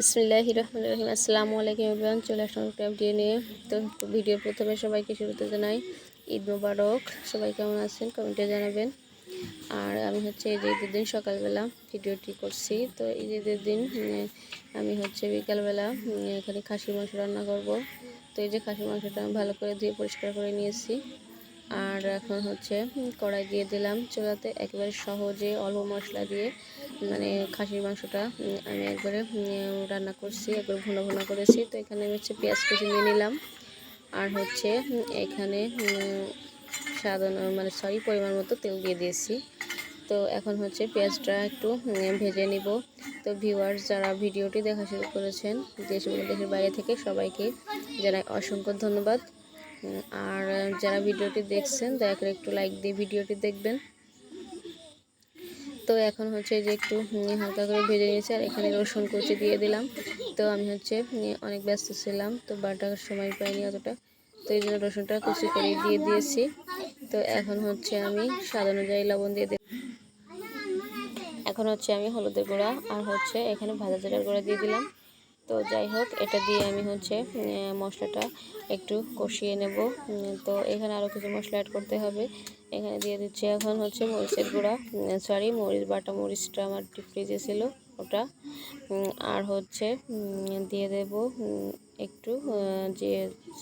বিসমিল্লাহ রহমান রহিম। আসসালামু আলাইকুম ইবরান চলে আসলাম একটা ভিডিও নিয়ে। তো ভিডিওর প্রথমে সবাইকে শুরুতে জানাই। ঈদ মুবারক। সবাই কেমন আছেন? কমেন্টে জানাবেন। আর আমি হচ্ছে এই যে ঈদের দিন সকালবেলা ভিডিওটি করছি। তো ঈদের দিন আমি হচ্ছে বিকালবেলা এখানে খাসির মাংস রান্না করব। তো এই যে খাসির মাংসটা আমি ভালো করে ধুয়ে পরিষ্কার করে নিয়েছি। আর এখন হচ্ছে কড়াই দিয়ে দিলাম চুলাতে। একেবারে সহজে অল্প মশলা দিয়ে মানে খাসির মাংসটা আমি একবারে রান্না করছি, একবার ভুনা ভুনা করেছি। তো এখানে আমি হচ্ছে পেঁয়াজ কুচি নিয়ে নিলাম। আর হচ্ছে এখানে অনু- মানে সরি পরিমাণ মতো তেল দিয়ে দিয়েছি। তো এখন হচ্ছে পেঁয়াজটা একটু ভেজে নিব। তো ভিউয়ার্স যারা ভিডিওটি দেখা শুরু করেছেন, দেশ দেশের বাইরে থেকে সবাইকে জানাই অসংখ্য ধন্যবাদ। আর যারা ভিডিওটি দেখছেন, দয়া করে একটু লাইক দিয়ে ভিডিওটি দেখবেন। তো এখন হচ্ছে যে একটু হালকা করে ভেজে নিয়েছি আর এখানে রসুন কুচি দিয়ে দিলাম। তো আমি হচ্ছে অনেক ব্যস্ত ছিলাম, তো বাটার সময় পাইনি অতটা। তো এই জন্য রসুনটা কুচি করে দিয়ে দিয়েছি। তো এখন হচ্ছে আমি স্বাদ অনুযায়ী লবণ দিয়ে দিলাম। এখন হচ্ছে আমি হলুদের গুঁড়া আর হচ্ছে এখানে ভাজা জিরার গুঁড়া দিয়ে দিলাম। তো যাই হোক, এটা দিয়ে আমি হচ্ছে মশলাটা একটু কষিয়ে নেব। তো এখানে আরও কিছু মশলা অ্যাড করতে হবে। এখানে দিয়ে দিচ্ছি এখন হচ্ছে মরিচের গুঁড়া। সরি মরিচ বাটা মরিচটা আমার ফ্রিজে ছিল ওটা। আর হচ্ছে দিয়ে দেব একটু যে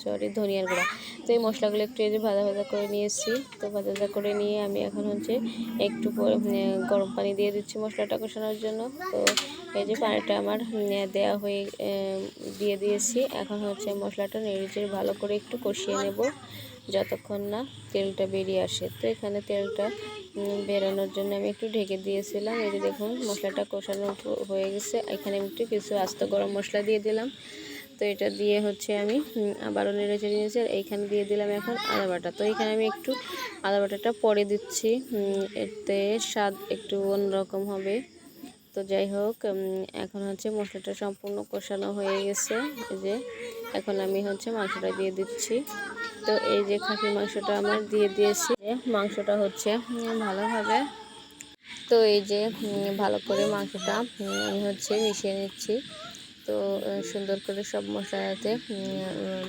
সরি ধনিয়ার গুঁড়া। তো এই মশলাগুলো একটু এই যে ভাজা ভাজা করে নিয়ে নিয়েছি তো ভাজা ভাজা করে নিয়ে আমি এখন হচ্ছে একটু গরম পানি দিয়ে দিচ্ছি মশলাটা কষানোর জন্য। তো এই যে পানিটা আমার দেওয়া হয়ে দিয়ে দিয়েছি। এখন হচ্ছে মশলাটা নেড়ে চেড়ে ভালো করে একটু কষিয়ে নেব, যতক্ষণ না তেলটা বেরিয়ে আসে। তো এখানে তেলটা বেরোনোর জন্য আমি একটু ঢেকে দিয়েছিলাম। এই যে দেখুন, মশলাটা কষানো হয়ে গেছে। এখানে আমি একটু কিছু আস্ত গরম মশলা দিয়ে দিলাম। তো এটা দিয়ে হচ্ছে আমি আবারও নেড়ে চেড়ে নিয়েছি আর এইখানে দিয়ে দিলাম এখন আদা বাটা। তো এখানে আমি একটু আদা বাটাটা পরে দিচ্ছি। এতে স্বাদ একটু অন্যরকম হবে। তো যাই হোক এখন হচ্ছে মশলাটা সম্পূর্ণ কষানো হয়ে গেছে। এই যে, এখন আমি হচ্ছে মাংসটা দিয়ে দিচ্ছি। তো এই যে খাসির মাংসটা আমার দিয়ে দিয়েছি। মাংসটা হচ্ছে ভালোভাবে তো এই যে ভালো করে মাংসটা আমি হচ্ছে মিশিয়ে নিচ্ছি। তো সুন্দর করে সব মশলাতে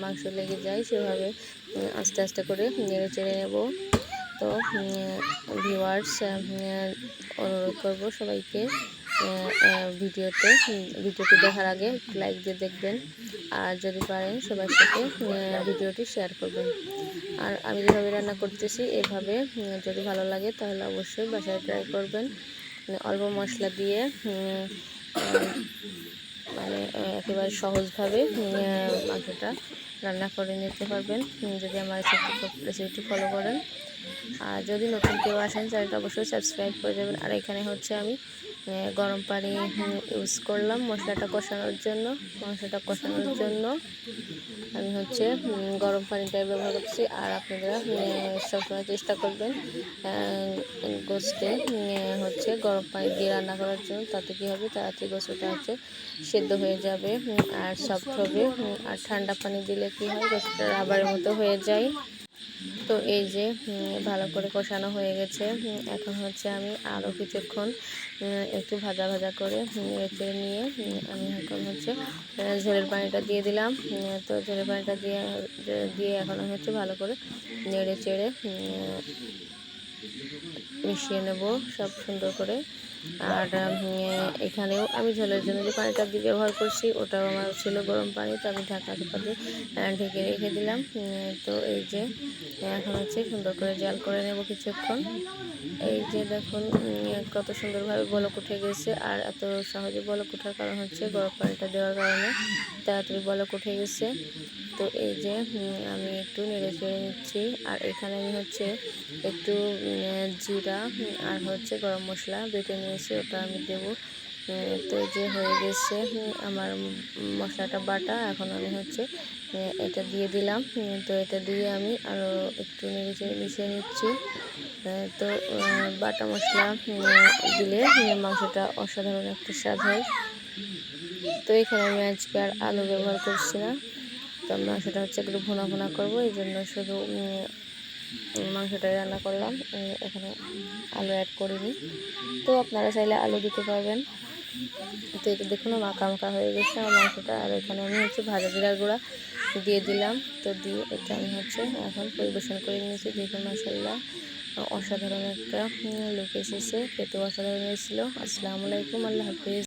মাংস লেগে যায়, সেভাবে আস্তে আস্তে করে নেড়ে চেড়ে নেব। তো ভিউয়ার্স অনুরোধ করব সবাইকে ভিডিওতে ভিডিওটি দেখার আগে লাইক দিয়ে দেখবেন। আর যদি পারেন সবার সাথে ভিডিওটি শেয়ার করবেন। আর আমি যেভাবে রান্না করতেছি, এভাবে যদি ভালো লাগে তাহলে অবশ্যই বাসায় ট্রাই করবেন। মানে অল্প মশলা দিয়ে মানে একেবারে সহজভাবে মাংসটা রান্না করে নিতে পারবেন। যদি আমার রেসিপিটি ফলো করেন। আর যদি নতুন কেউ আসেন চ্যানেলটা অবশ্যই সাবস্ক্রাইব করে দেবেন। আর এখানে হচ্ছে আমি গরম পানি ইউজ করলাম, মশলাটা কষানোর জন্য, মাংসটা কষানোর জন্য। আমি হচ্ছে গরম পানিটাই ব্যবহার করছি। আর আপনারা সবসময় চেষ্টা করবেন গোস্তে হচ্ছে গরম পানি দিয়ে রান্না করার জন্য। তাতে কী হবে? তাড়াতাড়ি গোস্তটা হচ্ছে সেদ্ধ হয়ে যাবে আর সফট হবে আর ঠান্ডা পানি দিলে কী হয়? গোস্তটা রাবারের মতো হয়ে যায়। তো এই যে ভালো করে কষানো হয়ে গেছে। এখন হচ্ছে আমি আরও কিছুক্ষণ একটু ভাজা ভাজা করে রেখে নিয়ে আমি এখন হচ্ছে ঝোলের পানিটা দিয়ে দিলাম। তো ঝোলের পানিটা দিয়ে দিয়ে এখন হচ্ছে ভালো করে নেড়ে চেড়ে মিশিয়ে নেব সব সুন্দর করে। আর এখানেও আমি ঝোলের জন্য যে পানিটা দিয়ে ব্যবহার করছি, ওটাও আমার ছিল গরম পানি, তো আমি ঢাকা চাপাতে ঢেকে রেখে দিলাম। তো এই যে, এখন হচ্ছে সুন্দর করে জাল করে নেব কিছুক্ষণ। এই যে দেখুন কত সুন্দরভাবে বলক উঠে গেছে, আর এত সহজে বলক ওঠার কারণ হচ্ছে গরম পানিটা দেওয়ার কারণে তাড়াতাড়ি বলক উঠে গেছে। তো এই যে আমি একটু নেড়ে চেড়ে নিচ্ছি, আর এখানে আমি হচ্ছে একটু জিরা, আর হচ্ছে গরম মশলা বেটে নিয়েছি, ওটা আমি দেবো। তো যে হয়ে গেছে আমার মশলাটা বাটা, এখন আমি হচ্ছে এটা দিয়ে দিলাম। তো এটা দিয়ে আমি আরও একটু নেড়ে মিশিয়ে নিচ্ছি। তো বাটা মশলা দিলে মাংসটা অসাধারণ একটা স্বাদ হয়। তো এখানে আমি আজকে আর আলু ব্যবহার করছি না। তো মাংসটা হচ্ছে একটু ভুনা ভুনা করব, এই জন্য শুধু উম, মাংসটাই রান্না করলাম। এখানে আলু অ্যাড করিনি। তো আপনারা চাইলে আলু দিতে পারবেন। তো এটা দেখুন মাখা মাখা হয়ে গেছে। আমার মাংসটা আর এখানে আমি হচ্ছে ভাজা জিরার গুঁড়া দিয়ে দিলাম। তো দিয়ে এটা আমি হচ্ছে এখন পরিবেশন করে নিয়েছি। দেখুন মাসাল্লাহ অসাধারণ একটা লোক এসেছে। খেতেও অসাধারণ হয়েছিল। আসসালামু আলাইকুম আল্লাহ হাফিজ।